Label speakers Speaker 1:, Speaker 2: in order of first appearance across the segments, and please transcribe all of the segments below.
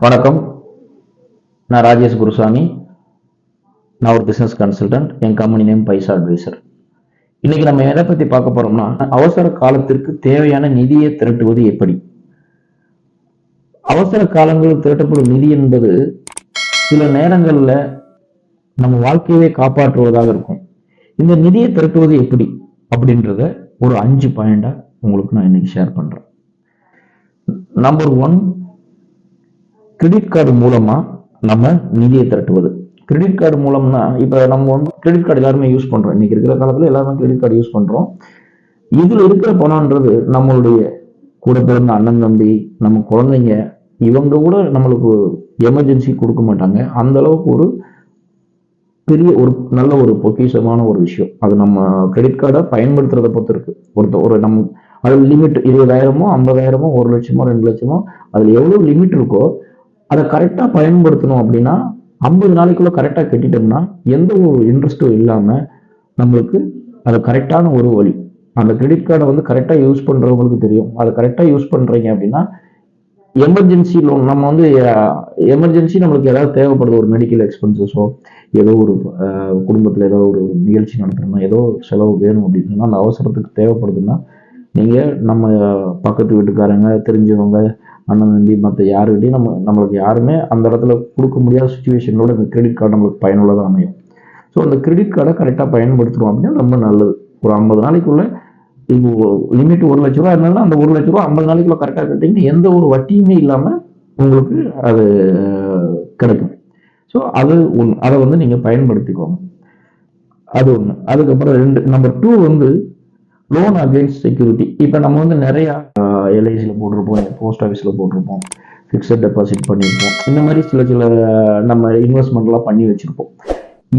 Speaker 1: வணக்கம். நான் ராஜேஷ் குருசாமி. நான் ஒரு பிஸ்னஸ் கன்சல்டன்ட் என் கம்பெனி நேம் பைசா அட்வைசர் இன்னைக்கு நம்ம எதை பத்தி பார்க்க போறோம்னா அவசர காலத்திற்கு தேவையான நிதியை திரட்டுவது எப்படி? அவசர காலங்களில் திரட்டப்படும் நிதி என்பது சில நேரங்களில் நம்ம வாழ்க்கையவே காப்பாற்றுவதாக இருக்கும். இந்த நிதியை திரட்டுவது எப்படி? அப்படின்றத ஒரு அஞ்சு பாயிண்டா உங்களுக்கு நான் இன்னைக்கு ஷேர் பண்றேன். நம்பர் ஒன் கிரெடிட் கார்டு மூலமா நம்ம நிதியை திரட்டுவது. கிரெடிட் கார்டு மூலம்னா இப்போ நம்ம வந்து கிரெடிட் கார்டு எல்லாருமே யூஸ் பண்றோம். இன்னைக்கு இருக்கிற காலத்துல எல்லாருமே கிரெடிட் கார்டு யூஸ் பண்றோம். இதுல இருக்கிற பணம்ன்றது நம்மளுடைய கூட பிறந்த அண்ணன் தம்பி நம்ம குழந்தைங்க இவங்க கூட நம்மளுக்கு எமர்ஜென்சி கொடுக்க மாட்டாங்க. அந்த அளவுக்கு ஒரு பெரிய ஒரு நல்ல ஒரு பொக்கிஷமான ஒரு விஷயம். அது நம்ம கிரெடிட் கார்டை பயன்படுத்துறதை பொறுத்து இருக்கு. ஒருத்த ஒரு நம்ம அதில் லிமிட் இருபதாயிரமோ ஐம்பதாயிரமோ ஒரு லட்சமோ ரெண்டு லட்சமோ அதில் எவ்வளோ லிமிட் இருக்கோ அதை கரெக்டாக பயன்படுத்தணும் அப்படின்னா ஐம்பது நாளைக்குள்ளே கரெக்டாக கட்டிட்டோம்னா எந்த ஒரு இன்ட்ரெஸ்ட்டும் இல்லாமல் நம்மளுக்கு அது கரெக்டான ஒரு வழி. அந்த கிரெடிட் கார்டை வந்து கரெக்டாக யூஸ் பண்ணுறவங்களுக்கு தெரியும். அதை கரெக்டாக யூஸ் பண்ணுறீங்க அப்படின்னா எமர்ஜென்சி லோன் நம்ம வந்து எமர்ஜென்சி நம்மளுக்கு ஏதாவது தேவைப்படுது ஒரு மெடிக்கல் எக்ஸ்பென்சஸோ ஏதோ ஒரு குடும்பத்தில் ஏதோ ஒரு நிகழ்ச்சி நடத்தணும்னா ஏதோ செலவு வேணும் அப்படின்னா அந்த அவசரத்துக்கு தேவைப்படுதுன்னா நீங்கள் நம்ம பக்கத்து வீட்டுக்காரங்க தெரிஞ்சவங்க அண்ணன் தம்பி மற்ற யாருக்கிட்டையும் நம்ம நம்மளுக்கு யாருமே அந்த இடத்துல கொடுக்க முடியாத சுச்சுவேஷனோட இந்த கிரெடிட் கார்டு நம்மளுக்கு பயனுள்ளதாக அமையும். ஸோ அந்த கிரெடிட் கார்டை கரெக்டாக பயன்படுத்துகிறோம் அப்படின்னா ரொம்ப நல்லது. ஒரு ஐம்பது நாளைக்குள்ளே இப்போ லிமிட் ஒரு லட்ச ரூபா இருந்தாலும் அந்த ஒரு லட்ச ரூபா ஐம்பது நாளைக்குள்ள கரெக்டாக கட்டிங்கன்னா எந்த ஒரு வட்டியுமே இல்லாமல் உங்களுக்கு அது கிடைக்கும். ஸோ அது ஒன்று அதை வந்து நீங்கள் பயன்படுத்திக்கோங்க. அது ஒன்று அதுக்கப்புறம் ரெண்டு நம்பர் டூ வந்து லோன் அகேன்ஸ்ட் செக்யூரிட்டி இப்போ நம்ம வந்து நிறையா எல்ஐசியில் போட்டிருப்போம் போஸ்ட் ஆஃபீஸில் போட்டிருப்போம் ஃபிக்ஸட் டெபாசிட் பண்ணியிருப்போம். இந்த மாதிரி சில சில நம்ம இன்வெஸ்ட்மெண்ட்லாம் பண்ணி வச்சுருப்போம்.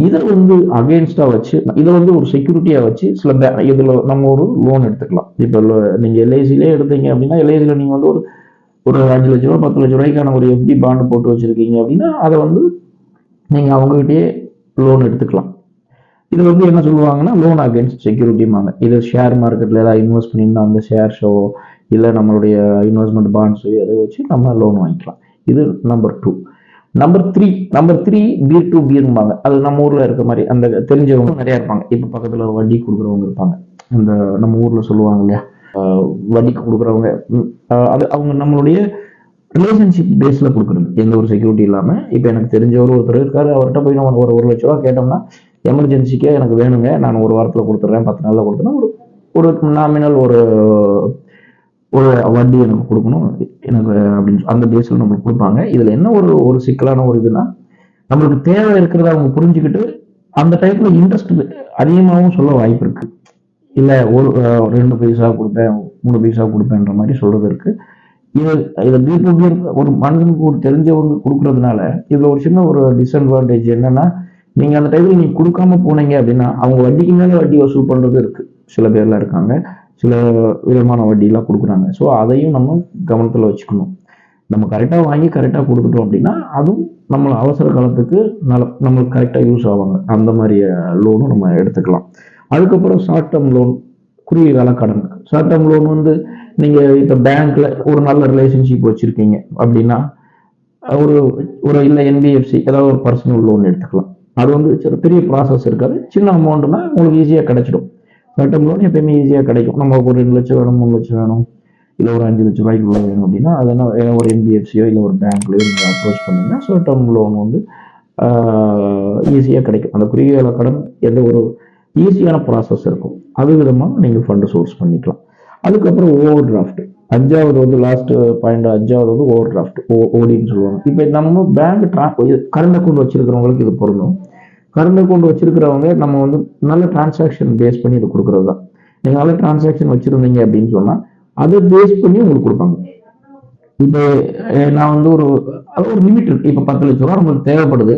Speaker 1: இதை வந்து அகேன்ஸ்டாக வச்சு இதை வந்து ஒரு செக்யூரிட்டியாக வச்சு சில பே இதில் நம்ம ஒரு லோன் எடுத்துக்கலாம். இப்போ நீங்கள் எல்ஐசிலே எடுத்தீங்க அப்படின்னா எல்ஐசியில் நீங்கள் வந்து ஒரு ஒரு அஞ்சு லட்ச ரூபா பத்து லட்ச ரூபாய்க்கான ஒரு எஃப்டி பாண்டு போட்டு வச்சுருக்கீங்க அப்படின்னா அதை வந்து நீங்கள் அவங்ககிட்டயே லோன் எடுத்துக்கலாம். இது வந்து என்ன சொல்லுவாங்கன்னா லோன் அகேன்ஸ்ட் செக்யூரிட்டிமாங்க இது ஷேர் மார்க்கெட்டில் ஏதாவது இன்வெஸ்ட் பண்ணியிருந்தா அந்த ஷேர்ஸோ இல்லை நம்மளுடைய இன்வெஸ்ட்மெண்ட் பாண்ட்ஸோ எதை வச்சு நம்ம லோன் வாங்கிக்கலாம். இது number two number three number three peer to பீர்ம்பாங்க அது நம்ம ஊரில் இருக்க மாதிரி அந்த தெரிஞ்சவங்க நிறையா இருப்பாங்க. இப்போ பக்கத்தில் வட்டி கொடுக்குறவங்க இருப்பாங்க. அந்த நம்ம ஊரில் சொல்லுவாங்க இல்லையா? வட்டிக்கு கொடுக்குறவங்க அது அவங்க நம்மளுடைய ரிலேஷன்ஷிப் பேஸில் கொடுக்குறது. எந்த ஒரு செக்யூரிட்டி இல்லாமல் இப்போ எனக்கு தெரிஞ்சவர் ஒருத்தர் இருக்காரு அவர்கிட்ட போய் நம்ம ஒரு ஒரு லட்ச ரூபா கேட்டோம்னா எமர்ஜென்சிக்கே எனக்கு வேணுங்க. நான் ஒரு வாரத்தில் கொடுத்துட்றேன் பத்து நாளில் கொடுத்தேன்னா ஒரு ஒரு நாமினல் ஒரு ஒரு வட்டி எனக்கு கொடுக்கணும். எனக்கு அப்படின்னு அந்த பேஸில் நம்மளுக்கு கொடுப்பாங்க. இதில் என்ன ஒரு ஒரு சிக்கலான ஒரு இதுனா நம்மளுக்கு தேவை இருக்கிறத அவங்க புரிஞ்சுக்கிட்டு அந்த டைப்பில் இன்ட்ரெஸ்ட் அதிகமாகவும் சொல்ல வாய்ப்பு இருக்கு. இல்லை ஒரு ரெண்டு பைசா கொடுப்பேன் மூணு பைசா கொடுப்பேன்ற மாதிரி சொல்றது இருக்கு. இது இதை பீர் ஒரு மனுஷனுக்கு ஒரு தெரிஞ்சவங்க கொடுக்கறதுனால இதில் ஒரு சின்ன ஒரு டிஸ்அட்வான்டேஜ் என்னன்னா நீங்க அந்த டைத்துல நீங்க கொடுக்காம போனீங்க அப்படின்னா அவங்க வட்டிக்கு மேலே வட்டி வசூல் பண்றது இருக்கு. சில பேர்லாம் இருக்காங்க. சில விதமான வட்டியெல்லாம் கொடுக்குறாங்க. ஸோ அதையும் நம்ம கவனத்தில் வச்சுக்கணும். நம்ம கரெக்டாக வாங்கி கரெக்டாக கொடுத்துட்டோம் அப்படின்னா அதுவும் நம்ம அவசர காலத்துக்கு நல்ல நம்மளுக்கு கரெக்டாக யூஸ் ஆவாங்க. அந்த மாதிரி லோனும் நம்ம எடுத்துக்கலாம். அதுக்கப்புறம் ஷார்ட் டேர்ம் லோன் குறுகிய கால கடன். ஷார்ட் டேர்ம் லோன் வந்து நீங்கள் இப்போ பேங்க்கில் ஒரு நல்ல ரிலேஷன்ஷிப் வச்சுருக்கீங்க அப்படின்னா ஒரு ஒரு இல்லை என்பிஎஃப்சி ஏதாவது ஒரு பர்சனல் லோன் எடுத்துக்கலாம். அது வந்து சில பெரிய ப்ராசஸ் இருக்காது. சின்ன அமௌண்ட்னா உங்களுக்கு ஈஸியாக கிடைச்சிடும். ஷார்ட் லோன் எப்பயுமே ஈஸியாக கிடைக்கும். நம்ம ஒரு ரெண்டு லட்சம் வேணும் மூணு லட்சம் வேணும் இல்லை ஒரு அஞ்சு லட்ச ரூபாய்க்கு லோன் வேணும் அப்படின்னா அது என்ன ஒரு என்பிஎஃப்சியோ இல்லை ஒரு பேங்க்லையோ நீங்கள் அப்ரோச் பண்ணிங்கன்னா ஸோ டேர்ம் லோன் வந்து ஈஸியாக கிடைக்கும். அந்த குறுகிய கடன் எந்த ஒரு ஈஸியான ப்ராசஸ் இருக்கும். அது விதமாக நீங்கள் ஃபண்டு சோர்ஸ் பண்ணிக்கலாம். அதுக்கப்புறம் ஓவர் டிராஃப்ட் அஞ்சாவது வந்து லாஸ்ட் பாயிண்ட் அஞ்சாவது வந்து ஓவர் டிராஃப்ட் ஓ ஓடின்னு சொல்லுவாங்க. இப்போ நம்ம பேங்க் ட்ரா கரண்ட் அக்கௌண்ட் வச்சிருக்கிறவங்களுக்கு இது பொருந்தும். கரண்ட் அக்கௌண்ட் வச்சிருக்கிறவங்க நம்ம வந்து நல்ல டிரான்சாக்ஷன் பேஸ் பண்ணி இது கொடுக்குறது தான். நீங்கள் நல்ல டிரான்சாக்ஷன் வச்சிருந்தீங்க அப்படின்னு சொன்னால் அதை பேஸ் பண்ணி உங்களுக்கு கொடுப்பாங்க. இப்போ நான் வந்து ஒரு அது ஒரு லிமிட் இருக்கு. இப்போ பத்து லட்ச ரூபா நம்மளுக்கு தேவைப்படுது.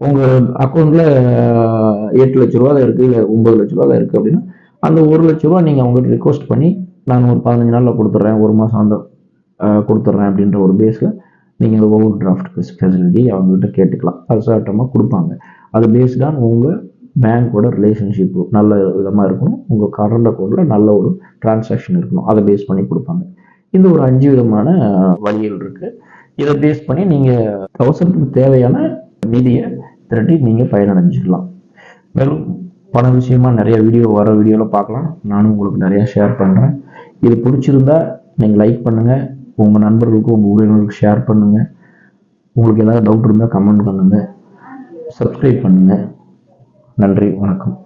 Speaker 1: உங்கள் அக்கௌண்ட்ல எட்டு லட்ச ரூபா தான் இருக்கு இல்லை ஒன்பது லட்ச ரூபா தான் இருக்கு அப்படின்னா அந்த ஒரு லட்ச ரூபா நீங்கள் அவங்ககிட்ட ரிக்வஸ்ட் பண்ணி நான் ஒரு பதினஞ்சு நாளில் கொடுத்துட்றேன் ஒரு மாதம் அந்த கொடுத்துட்றேன் அப்படின்ற ஒரு பேஸில் நீங்கள் இந்த ஓவர் டிராஃப்ட் ஃபெசிலிட்டி அவங்ககிட்ட கேட்டுக்கலாம். அது சாட்டமாக கொடுப்பாங்க. அது பேஸ்டான் உங்கள் பேங்க்கோட ரிலேஷன்ஷிப் நல்ல விதமாக இருக்கணும். உங்கள் கரண்ட் அக்கௌண்ட்டில் நல்ல ஒரு டிரான்சாக்ஷன் இருக்கணும். அதை பேஸ் பண்ணி கொடுப்பாங்க. இந்த ஒரு அஞ்சு விதமான வழிகள் இருக்குது இதை பேஸ் பண்ணி நீங்கள் அவசரத்துக்கு தேவையான நிதியை திரட்டி நீங்கள் பயனடைஞ்சிக்கலாம். மேலும் பண விஷயமா நிறைய வீடியோ வர வீடியோவில் பார்க்கலாம். நானும் உங்களுக்கு நிறையா ஷேர் பண்ணுறேன் இது பிடிச்சிருந்தா நீங்கள் லைக் பண்ணுங்கள் உங்கள் நண்பர்களுக்கும் உங்கள் உறவினர்களுக்கு ஷேர் பண்ணுங்கள் உங்களுக்கு ஏதாவது டவுட் இருந்தால் கமெண்ட் பண்ணுங்கள் சப்ஸ்கிரைப் பண்ணுங்கள் நன்றி வணக்கம்.